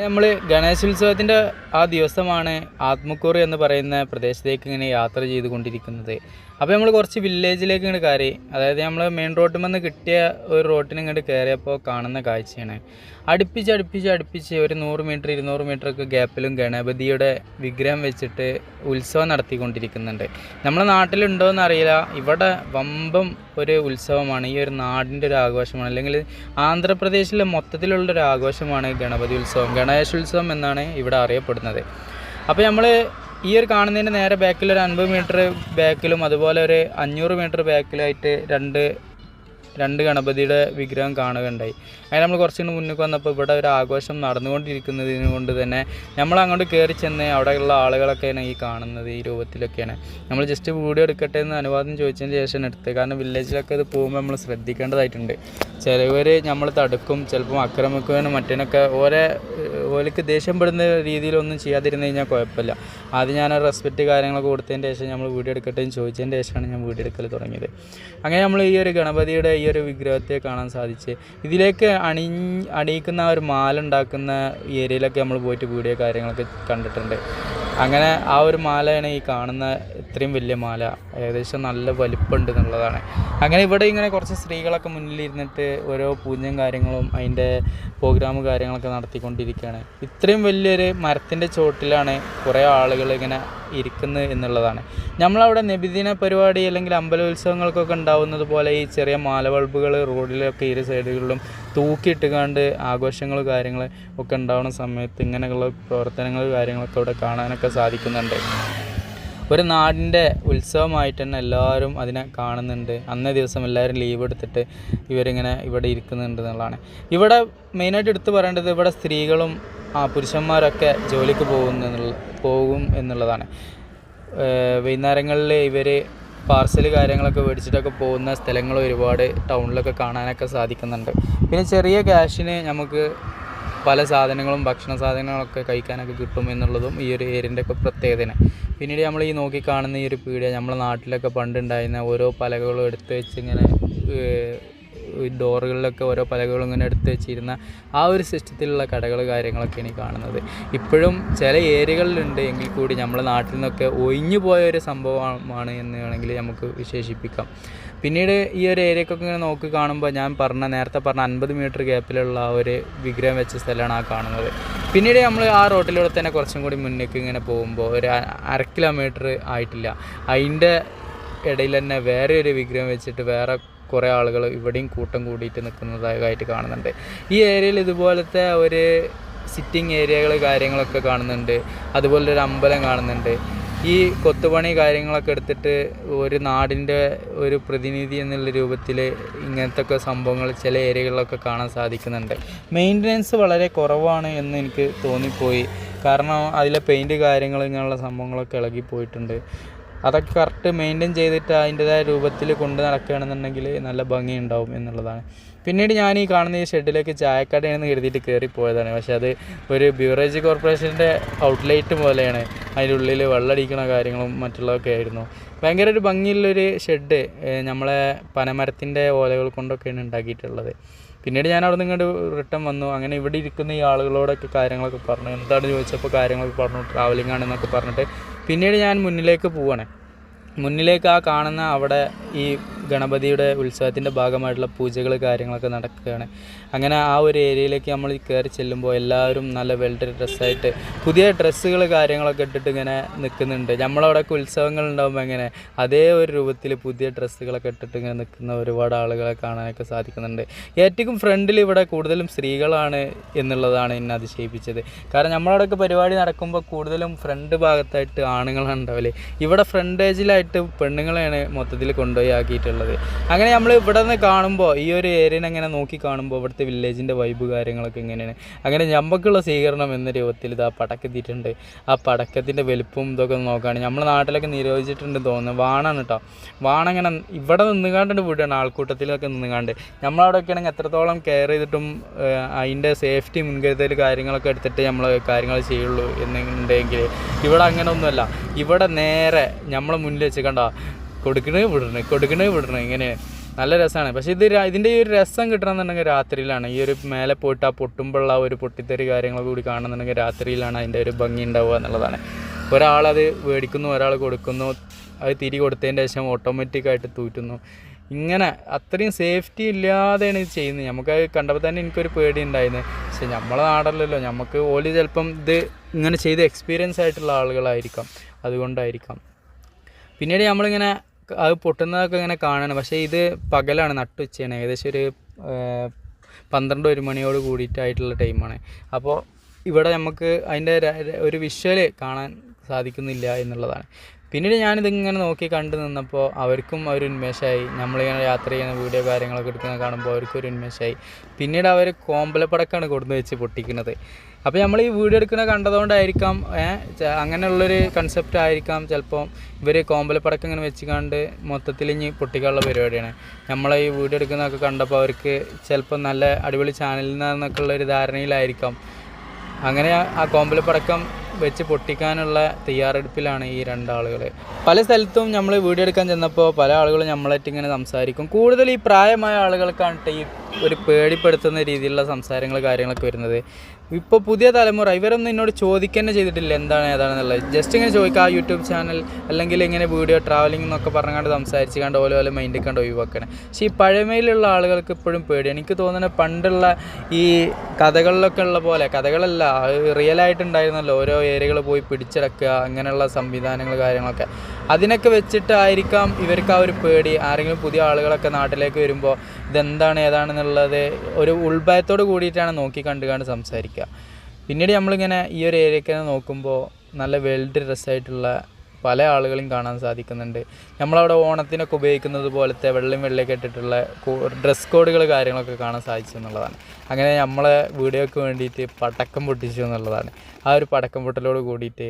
നമ്മൾ ഗണേശോത്സവത്തിന്റെ ആ ദിവസമാണ് ആത്മക്കൂറ് എന്ന് പറയുന്ന പ്രദേശത്തേക്ക് ഇങ്ങനെ യാത്ര ചെയ്തുകൊണ്ടിരിക്കുന്നത്. അപ്പോൾ നമ്മൾ കുറച്ച് വില്ലേജിലേക്ക് ഇങ്ങോട്ട് കയറി. അതായത് നമ്മൾ മെയിൻ റോഡിൽ നിന്ന് കിട്ടിയ ഒരു റോട്ടിന് ഇങ്ങോട്ട് കയറിയപ്പോൾ കാണുന്ന കാഴ്ചയാണ്. അടുപ്പിച്ച് അടുപ്പിച്ച് അടുപ്പിച്ച് ഒരു നൂറ് മീറ്റർ ഇരുന്നൂറ് മീറ്റർ ഒക്കെ ഗ്യാപ്പിലും ഗണപതിയുടെ വിഗ്രഹം വെച്ചിട്ട് ഉത്സവം നടത്തിക്കൊണ്ടിരിക്കുന്നുണ്ട്. നമ്മുടെ നാട്ടിലുണ്ടോ അറിയില്ല ഇവിടെ വമ്പം ഒരു ഉത്സവമാണ്. ഈ ഒരു നാടിന്റെ ഒരു ആഘോഷമാണ്. അല്ലെങ്കിൽ ആന്ധ്രാപ്രദേശിലെ മൊത്തത്തിലുള്ളൊരു ആഘോഷമാണ് ഗണപതി ഉത്സവം. ഗണേശോത്സവം എന്നാണ് ഇവിടെ അറിയപ്പെടുന്നത്. അപ്പോൾ നമ്മൾ ഈ ഒരു കാണുന്നതിന്റെ നേരെ ബാക്കിൽ ഒരു അൻപത് മീറ്റർ ബാക്കിലും അതുപോലെ ഒരു അഞ്ഞൂറ് മീറ്റർ ബാക്കിലായിട്ട് രണ്ട് രണ്ട് ഗണപതിയുടെ വിഗ്രഹം കാണുകയുണ്ടായി. അങ്ങനെ നമ്മൾ കുറച്ചുകൂടി മുന്നിൽ വന്നപ്പോൾ ഇവിടെ ഒരു ആഘോഷം നടന്നുകൊണ്ടിരിക്കുന്നതിന് കൊണ്ട് തന്നെ നമ്മൾ അങ്ങോട്ട് കയറി ചെന്ന് അവിടെയുള്ള ആളുകളൊക്കെയാണ് ഈ കാണുന്നത് ഈ രൂപത്തിലൊക്കെയാണ്. നമ്മൾ ജസ്റ്റ് വീഡിയോ എടുക്കട്ടെ എന്ന് അനുവാദം ചോദിച്ചതിന് ശേഷം എടുത്ത് കാരണം വില്ലേജിലൊക്കെ ഇത് പോകുമ്പോൾ നമ്മൾ ശ്രദ്ധിക്കേണ്ടതായിട്ടുണ്ട്. ചിലവർ നമ്മൾ തടുക്കും ചിലപ്പം ആക്രമിക്കുവാനും മറ്റേനൊക്കെ ഓരോ ഓലക്ക് ദേഷ്യം പെടുന്ന രീതിയിലൊന്നും ചെയ്യാതിരുന്നു കഴിഞ്ഞാൽ കുഴപ്പമില്ല. ആദ്യം ഞാൻ റെസ്പെക്റ്റ് കാര്യങ്ങളൊക്കെ കൊടുത്തതിന്റെ ശേഷം നമ്മൾ വീഡിയോ എടുക്കട്ടെ എന്ന് ചോദിച്ചതിന്റെ ശേഷമാണ് ഞാൻ വീഡിയോ എടുക്കൽ തുടങ്ങിയത്. അങ്ങനെ നമ്മൾ ഈ ഒരു ഗണപതിയുടെ ഈ ഒരു വിഗ്രഹത്തെ കാണാൻ സാധിച്ച്. ഇതിലേക്ക് അണി അണിയിക്കുന്ന ഒരു മാല ഉണ്ടാക്കുന്ന ഏരിയയിലൊക്കെ നമ്മൾ പോയിട്ട് വീഡിയോ കാര്യങ്ങളൊക്കെ കണ്ടിട്ടുണ്ട്. അങ്ങനെ ആ ഒരു മാലയാണ് ഈ കാണുന്ന ഇത്രയും വലിയ മാല. ഏകദേശം നല്ല വലിപ്പമുണ്ട് എന്നുള്ളതാണ്. അങ്ങനെ ഇവിടെ ഇങ്ങനെ കുറച്ച് സ്ത്രീകളൊക്കെ മുന്നിലിരുന്നിട്ട് ഓരോ പൂജ്യം കാര്യങ്ങളും അതിന്റെ പ്രോഗ്രാം കാര്യങ്ങളൊക്കെ നടത്തിക്കൊണ്ടിരിക്കുകയാണ്. ഇത്രയും വലിയൊരു മരത്തിന്റെ ചോട്ടിലാണ് കുറേ ആളുകൾ ഇങ്ങനെ ഇരിക്കുന്നത് എന്നുള്ളതാണ്. നമ്മളവിടെ നബിദിന പരിപാടി അല്ലെങ്കിൽ അമ്പലോത്സവങ്ങൾക്കൊക്കെ ഉണ്ടാവുന്നത് പോലെ ഈ ചെറിയ മാല ബൾബുകൾ റോഡിലൊക്കെ ഇരു സൈഡുകളിലും തൂക്കിയിട്ടുകാണ്ട് ആഘോഷങ്ങൾ കാര്യങ്ങൾ ഒക്കെ ഉണ്ടാവുന്ന സമയത്ത് ഇങ്ങനെയുള്ള പ്രവർത്തനങ്ങൾ കാര്യങ്ങളൊക്കെ ഇവിടെ കാണാനൊക്കെ സാധിക്കുന്നുണ്ട്. ഒരു നാടിന്റെ ഉത്സവമായിട്ട് തന്നെ എല്ലാവരും അതിനെ കാണുന്നുണ്ട്. അന്നേ ദിവസം എല്ലാവരും ലീവ് എടുത്തിട്ട് ഇവരിങ്ങനെ ഇവിടെ ഇരിക്കുന്നുണ്ട് എന്നുള്ളതാണ്. ഇവിടെ മെയിനായിട്ട് എടുത്തു പറയേണ്ടത് ഇവിടെ സ്ത്രീകളും ആ പുരുഷന്മാരൊക്കെ ജോലിക്ക് പോകുന്ന പോകും എന്നുള്ളതാണ്. വൈകുന്നേരങ്ങളിൽ ഇവർ പാർസൽ കാര്യങ്ങളൊക്കെ മേടിച്ചിട്ടൊക്കെ പോകുന്ന സ്ഥലങ്ങൾ ഒരുപാട് ടൗണിലൊക്കെ കാണാനൊക്കെ സാധിക്കുന്നുണ്ട്. പിന്നെ ചെറിയ ക്യാഷിന് നമുക്ക് പല സാധനങ്ങളും ഭക്ഷണ സാധനങ്ങളൊക്കെ കഴിക്കാനൊക്കെ കിട്ടും എന്നുള്ളതും ഈ ഒരു ഏരിയന്റെ ഒക്കെ പ്രത്യേകതയാണ്. പിന്നീട് നമ്മൾ ഈ നോക്കി കാണുന്ന ഈ ഒരു പീഡിയ നമ്മളെ നാട്ടിലൊക്കെ പണ്ടുണ്ടായിരുന്ന ഓരോ പലകളും എടുത്ത് വെച്ച് ഇങ്ങനെ ഡോറുകളിലൊക്കെ ഓരോ പലകളും ഇങ്ങനെ എടുത്ത് വെച്ചിരുന്ന ആ ഒരു സിസ്റ്റത്തിലുള്ള കടകൾ കാര്യങ്ങളൊക്കെയാണ് ഈ കാണുന്നത്. ഇപ്പോഴും ചില ഏരിയകളിലുണ്ട്. എങ്കിൽ കൂടി നമ്മുടെ നാട്ടിൽ നിന്നൊക്കെ ഒഴിഞ്ഞു പോയ ഒരു സംഭവമാണ് എന്ന് വേണമെങ്കിൽ നമുക്ക് വിശേഷിപ്പിക്കാം. പിന്നീട് ഈ ഒരു ഏരിയക്കൊക്കെ ഇങ്ങനെ നോക്കി കാണുമ്പോൾ ഞാൻ പറഞ്ഞ നേരത്തെ പറഞ്ഞ അൻപത് മീറ്റർ ഗ്യാപ്പിലുള്ള ആ ഒരു വിഗ്രഹം വെച്ച സ്ഥലമാണ് ആ കാണുന്നത്. പിന്നീട് നമ്മൾ ആ റോട്ടിലൂടെ തന്നെ കുറച്ചും കൂടി മുന്നേക്ക് ഇങ്ങനെ പോകുമ്പോൾ ഒരു അര കിലോമീറ്റർ ആയിട്ടില്ല. അതിന്റെ ഇടയിൽ തന്നെ വേറെ ഒരു വിഗ്രഹം വെച്ചിട്ട് വേറെ കുറേ ആളുകൾ ഇവിടെയും കൂട്ടം കൂടിയിട്ട് നിൽക്കുന്നതായിട്ട് കാണുന്നുണ്ട്. ഈ ഏരിയയിൽ ഇതുപോലത്തെ ഒരു സിറ്റിംഗ് ഏരിയകൾ കാര്യങ്ങളൊക്കെ കാണുന്നുണ്ട്. അതുപോലെ ഒരു അമ്പലം കാണുന്നുണ്ട്. ഈ കൊത്തുപണി കാര്യങ്ങളൊക്കെ എടുത്തിട്ട് ഒരു നാടിന്റെ ഒരു പ്രതിനിധി എന്നുള്ള രൂപത്തിൽ ഇങ്ങനത്തെ സംഭവങ്ങൾ ചില ഏരിയകളിലൊക്കെ കാണാൻ സാധിക്കുന്നുണ്ട്. മെയിന്റനൻസ് വളരെ കുറവാണ് എന്ന് എനിക്ക് തോന്നിപ്പോയി. കാരണം അതിലെ പെയിന്റ് കാര്യങ്ങൾ ഇങ്ങനെയുള്ള സംഭവങ്ങളൊക്കെ ഇളകിപ്പോയിട്ടുണ്ട്. അതൊക്കെ കറക്റ്റ് മെയിന്റെയിൻ ചെയ്തിട്ട് അതിന്റെതായ രൂപത്തിൽ കൊണ്ട് നടക്കുകയാണെന്നുണ്ടെങ്കിൽ നല്ല ഭംഗിയുണ്ടാവും എന്നുള്ളതാണ്. പിന്നീട് ഞാൻ ഈ കാണുന്ന ഈ ഷെഡിലേക്ക് ചായക്കടയാണെന്ന് കരുതിയിട്ട് കയറി പോയതാണ്. പക്ഷേ അത് ഒരു ബ്യൂറേജ് കോർപ്പറേഷന്റെ ഔട്ട്ലെറ്റ് പോലെയാണ്. അതിന്റെ ഉള്ളിൽ വെള്ളടിക്കണ കാര്യങ്ങളും മറ്റുള്ളതൊക്കെ ആയിരുന്നു. ഭയങ്കര ഒരു ഭംഗിയുള്ളൊരു ഷെഡ് നമ്മളെ പനമരത്തിന്റെ ഓലകൾ കൊണ്ടൊക്കെയാണ് ഉണ്ടാക്കിയിട്ടുള്ളത്. പിന്നീട് ഞാൻ അവിടെ നിന്ന് ഇങ്ങോട്ട് റിട്ടേൺ വന്നു. അങ്ങനെ ഇവിടെ ഇരിക്കുന്ന ഈ ആളുകളോടൊക്കെ കാര്യങ്ങളൊക്കെ പറഞ്ഞു. എന്താണ് ചോദിച്ചപ്പോൾ കാര്യങ്ങളൊക്കെ പറഞ്ഞു. ട്രാവലിംഗ് ആണെന്നൊക്കെ പറഞ്ഞിട്ട് പിന്നീട് ഞാൻ മുന്നിലേക്ക് പോവുകയാണ് മുന്നിലേക്ക് ആ കാണുന്ന അവിടെ ഈ ഗണപതിയുടെ ഉത്സവത്തിന്റെ ഭാഗമായിട്ടുള്ള പൂജകൾ കാര്യങ്ങളൊക്കെ നടക്കുകയാണ്. അങ്ങനെ ആ ഒരു ഏരിയയിലേക്ക് നമ്മൾ കയറി ചെല്ലുമ്പോൾ എല്ലാവരും നല്ല വെൽ ഡ്രസ്സായിട്ട് പുതിയ ഡ്രസ്സുകൾ കാര്യങ്ങളൊക്കെ ഇട്ടിട്ട് ഇങ്ങനെ നിൽക്കുന്നുണ്ട്. നമ്മളവിടെയൊക്കെ ഉത്സവങ്ങൾ ഉണ്ടാകുമ്പോൾ എങ്ങനെ അതേ ഒരു രൂപത്തിൽ പുതിയ ഡ്രസ്സുകളൊക്കെ ഇട്ടിട്ട് ഇങ്ങനെ നിൽക്കുന്ന ഒരുപാട് ആളുകളെ കാണാനൊക്കെ സാധിക്കുന്നുണ്ട്. ഏറ്റവും ഫ്രണ്ടിൽ ഇവിടെ കൂടുതലും സ്ത്രീകളാണ് എന്നുള്ളതാണ് എന്നെ അതിശയിപ്പിച്ചത്. കാരണം നമ്മളവിടെയൊക്കെ പരിപാടി നടക്കുമ്പോൾ കൂടുതലും ഫ്രണ്ട് ഭാഗത്തായിട്ട് ആണുങ്ങളാണ് ഉണ്ടാവില്ലേ ഇവിടെ ഫ്രണ്ട് ഏജിലായിട്ട് പെണ്ണുങ്ങളെയാണ് മൊത്തത്തിൽ കൊണ്ടുപോയി ആക്കിയിട്ടുള്ളത്. അങ്ങനെ നമ്മൾ ഇവിടെ നിന്ന് കാണുമ്പോൾ ഈ ഒരു ഏരിയനെ അങ്ങനെ നോക്കി കാണുമ്പോൾ ഇവിടുത്തെ വില്ലേജിന്റെ വൈബ് കാര്യങ്ങളൊക്കെ എങ്ങനെയാണ്? അങ്ങനെ ഞമ്മക്കുള്ള സ്വീകരണം എന്ന രൂപത്തിൽ ഇത് ആ പടക്കെത്തിയിട്ടുണ്ട്. ആ പടക്കത്തിന്റെ വലുപ്പവും ഇതൊക്കെ നോക്കുകയാണ് നമ്മുടെ നാട്ടിലൊക്കെ നിരോധിച്ചിട്ടുണ്ട് തോന്നുന്നു. വാണാണ് കേട്ടോ വാണ ഇങ്ങനെ ഇവിടെ നിന്നുകാണ്ടുണ്ട് വീടാണ്. ആൾക്കൂട്ടത്തിലൊക്കെ നിന്നുകാണ്ട്. നമ്മളവിടെയൊക്കെ ആണെങ്കിൽ എത്രത്തോളം കെയർ ചെയ്തിട്ടും അതിന്റെ സേഫ്റ്റി മുൻകരുതൽ കാര്യങ്ങളൊക്കെ എടുത്തിട്ട് നമ്മൾ കാര്യങ്ങൾ ചെയ്യുള്ളൂ എന്നുണ്ടെങ്കിൽ ഇവിടെ അങ്ങനെ ഒന്നുമല്ല ഇവിടെ നേരെ നമ്മളെ മുന്നിൽ വെച്ച് കണ്ട കൊടുക്കണേ വിടണേ കൊടുക്കണേ വിടണേ. ഇങ്ങനെ നല്ല രസമാണ് പക്ഷേ ഇത് ഇതിന്റെ ഈ ഒരു രസം കിട്ടണമെന്നുണ്ടെങ്കിൽ രാത്രിയിലാണ്. ഈ ഒരു മേലെ പോയിട്ട് ആ പൊട്ടുമ്പോഴുള്ള ഒരു പൊട്ടിത്തെറി കാര്യങ്ങളൊക്കെ കൂടി കാണുന്നുണ്ടെങ്കിൽ രാത്രിയിലാണ് അതിന്റെ ഒരു ഭംഗി ഉണ്ടാവുക എന്നുള്ളതാണ്. ഒരാളത് മേടിക്കുന്നു ഒരാൾ കൊടുക്കുന്നു. അത് തിരി കൊടുത്തതിന്റെ ശേഷം ഓട്ടോമാറ്റിക്കായിട്ട് തൂറ്റുന്നു. ഇങ്ങനെ അത്രയും സേഫ്റ്റി ഇല്ലാതെയാണ് ഇത് ചെയ്യുന്നത്. നമുക്ക് കണ്ടപ്പോൾ തന്നെ എനിക്കൊരു പേടി ഉണ്ടായിരുന്നു. പക്ഷേ നമ്മളെ നാടല്ലല്ലോ. നമുക്ക് ഓൽ ചിലപ്പം ഇത് ഇങ്ങനെ ചെയ്ത് എക്സ്പീരിയൻസ് ആയിട്ടുള്ള ആളുകളായിരിക്കാം. അതുകൊണ്ടായിരിക്കാം. പിന്നീട് നമ്മളിങ്ങനെ അത് പൊട്ടുന്നതൊക്കെ ഇങ്ങനെ കാണണം. പക്ഷേ ഇത് പകലാണ് നട്ടുച്ചയാണ് ഏകദേശം ഒരു പന്ത്രണ്ട് ഒരു മണിയോട് കൂടിയിട്ടായിട്ടുള്ള ടൈമാണ്. അപ്പോൾ ഇവിടെ നമുക്ക് അതിന്റെ ഒരു വിഷ്വൽ കാണാൻ സാധിക്കുന്നില്ല എന്നുള്ളതാണ്. പിന്നീട് ഞാനിതിങ്ങനെ നോക്കി കണ്ടു നിന്നപ്പോൾ അവർക്കും ഒരു ഉന്മേഷമായി നമ്മളിങ്ങനെ യാത്ര ചെയ്യുന്ന വീഡിയോ കാര്യങ്ങളൊക്കെ എടുക്കുന്ന കാണുമ്പോൾ അവർക്കും ഒരു ഉന്മേഷമായി പിന്നീട് അവർ കോമ്പലപ്പടക്കാണ് കൊടുന്ന് വെച്ച് പൊട്ടിക്കുന്നത്. അപ്പോൾ നമ്മൾ ഈ വീഡിയോ എടുക്കുന്നത് കണ്ടതുകൊണ്ടായിരിക്കാം അങ്ങനെയുള്ളൊരു കൺസെപ്റ്റ് ആയിരിക്കാം ചിലപ്പോൾ ഇവർ കോമ്പലപ്പടക്കം ഇങ്ങനെ വെച്ച് കണ്ട് മൊത്തത്തിൽ ഇനി പൊട്ടിക്കാനുള്ള പരിപാടിയാണ്. നമ്മൾ ഈ വീഡിയോ എടുക്കുന്നതൊക്കെ കണ്ടപ്പോൾ അവർക്ക് ചിലപ്പോൾ നല്ല അടിപൊളി ചാനലിൽ നിന്നൊക്കെ ഉള്ളൊരു ധാരണയിലായിരിക്കാം. അങ്ങനെ ആ കോമ്പലപ്പടക്കം വെച്ച് പൊട്ടിക്കാനുള്ള തയ്യാറെടുപ്പിലാണ് ഈ രണ്ടാളുകൾ പല സ്ഥലത്തും നമ്മൾ വീഡിയോ എടുക്കാൻ ചെന്നപ്പോൾ പല ആളുകളും നമ്മളായിട്ട് ഇങ്ങനെ സംസാരിക്കും. കൂടുതൽ ഈ പ്രായമായ ആളുകൾക്കാണ് ഈ ഒരു പേടിപ്പെടുത്തുന്ന രീതിയിലുള്ള സംസാരങ്ങൾ കാര്യങ്ങളൊക്കെ വരുന്നത്. ഇപ്പോൾ പുതിയ തലമുറ ഇവരൊന്നും എന്നോട് ചോദിക്കുക ചെയ്തിട്ടില്ല എന്താണ് ഏതാണെന്നുള്ളത്. ജസ്റ്റ് ഇങ്ങനെ ചോദിക്കുക ആ യൂട്യൂബ് ചാനൽ അല്ലെങ്കിൽ ഇങ്ങനെ വീഡിയോ ട്രാവലിംഗ് എന്നൊക്കെ പറഞ്ഞുകൊണ്ട് സംസാരിച്ച് കണ്ട് ഓരോ ഓരോ മൈൻഡിൽ കണ്ട് ഒഴിവാക്കണം. പക്ഷേ ഈ പഴമയിലുള്ള ആളുകൾക്ക് ഇപ്പോഴും പേടി. എനിക്ക് തോന്നുന്നത് പണ്ടുള്ള ഈ കഥകളിലൊക്കെ ഉള്ള പോലെ കഥകളല്ല റിയൽ ആയിട്ടുണ്ടായിരുന്നല്ലോ. ഓരോ ഏരിയകൾ പോയി പിടിച്ചെടുക്കുക അങ്ങനെയുള്ള സംവിധാനങ്ങൾ കാര്യങ്ങളൊക്കെ. അതിനൊക്കെ വെച്ചിട്ടായിരിക്കാം ഇവർക്ക് ആ ഒരു പേടി. ആരെങ്കിലും പുതിയ ആളുകളൊക്കെ നാട്ടിലേക്ക് വരുമ്പോൾ ഇതെന്താണ് ഏതാണെന്നുള്ളത് ഒരു ഉൾഭയത്തോട് കൂടിയിട്ടാണ് നോക്കി കണ്ടു കണ്ട് സംസാരിക്കുക പിന്നീട് നമ്മളിങ്ങനെ ഈ ഒരു ഏരിയയ്ക്ക് നോക്കുമ്പോൾ നല്ല വെൽഡ് ഡ്രസ്സായിട്ടുള്ള പല ആളുകളും കാണാൻ സാധിക്കുന്നുണ്ട്. നമ്മളവിടെ ഓണത്തിനൊക്കെ ഉപയോഗിക്കുന്നത് പോലത്തെ വെള്ളയും വെള്ളയൊക്കെ ഇട്ടിട്ടുള്ള ഡ്രസ് കോഡുകൾ കാര്യങ്ങളൊക്കെ കാണാൻ സാധിച്ചു എന്നുള്ളതാണ്. അങ്ങനെ നമ്മളെ വീഡിയോക്ക് വേണ്ടിയിട്ട് പടക്കം പൊട്ടിച്ചു എന്നുള്ളതാണ്. ആ ഒരു പടക്കം പൊട്ടലോട് കൂടിയിട്ട്